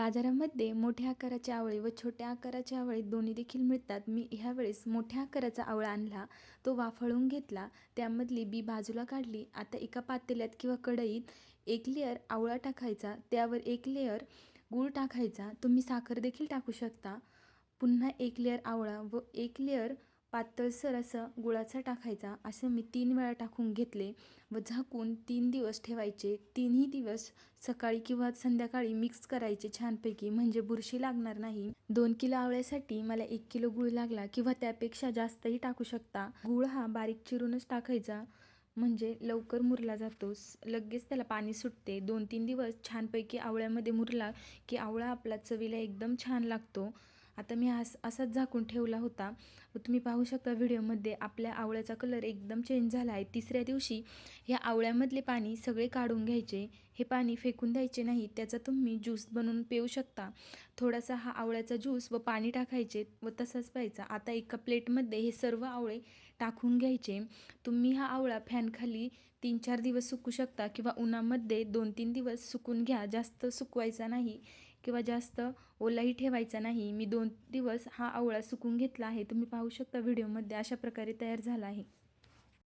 बाजारामध्ये मोठ्या आकाराची आवळी व छोट्या आकाराच्या आवळी दोन्ही देखील मिळतात. मी ह्यावेळेस मोठ्या आकाराचा आवळा आणला तो वाफळून घेतला त्यामधली बी बाजूला काढली. आता एका पातेल्यात किंवा कढईत एक लेअर आवळा टाकायचा त्यावर एक लेअर गूळ टाकायचा. तुम्ही साखर देखील टाकू शकता. पुन्हा एक लेअर आवळा व एक लेअर पातळसर असं गुळाचा टाकायचा. असं मी तीन वेळा टाकून घेतले व झाकून तीन दिवस ठेवायचे. तीनही दिवस सकाळी किंवा संध्याकाळी मिक्स करायचे छानपैकी. म्हणजे बुरशी लागणार नाही. दोन किलो आवळ्यासाठी मला एक किलो गुळ लागला किंवा त्यापेक्षा जास्तही टाकू शकता. गुळ हा बारीक चिरूनच टाकायचा. म्हणजे लवकर मुरला जातो. लगेच त्याला पाणी सुटते. दोन तीन दिवस छानपैकी आवळ्यामध्ये मुरला की आवळा आपला चवीला एकदम छान लागतो. आता मी अस असाच झाकून ठेवला होता. तुम्ही पाहू शकता व्हिडिओमध्ये आपल्या आवळ्याचा कलर एकदम चेंज झाला आहे. तिसऱ्या दिवशी ह्या आवळ्यामधले पाणी सगळे काढून घ्यायचे. हे पाणी फेकून द्यायचे नाही. त्याचा तुम्ही ज्यूस बनवून पिऊ शकता. थोडासा हा आवळ्याचा ज्यूस व पाणी टाकायचे व तसाच प्यायचा. आता एका प्लेटमध्ये हे सर्व आवळे टाकून घ्यायचे. तुम्ही हा आवळा फॅनखाली तीन चार दिवस सुकू शकता किंवा उन्हामध्ये दोन तीन दिवस सुकून घ्या. जास्त सुकवायचा नाही. किंवा जास्त ओलाही ठेवायचा नाही. मी दोन दिवस हा आवळा सुकून घेतला आहे. तुम्ही पाहू शकता व्हिडिओमध्ये अशा प्रकारे तयार झाला आहे.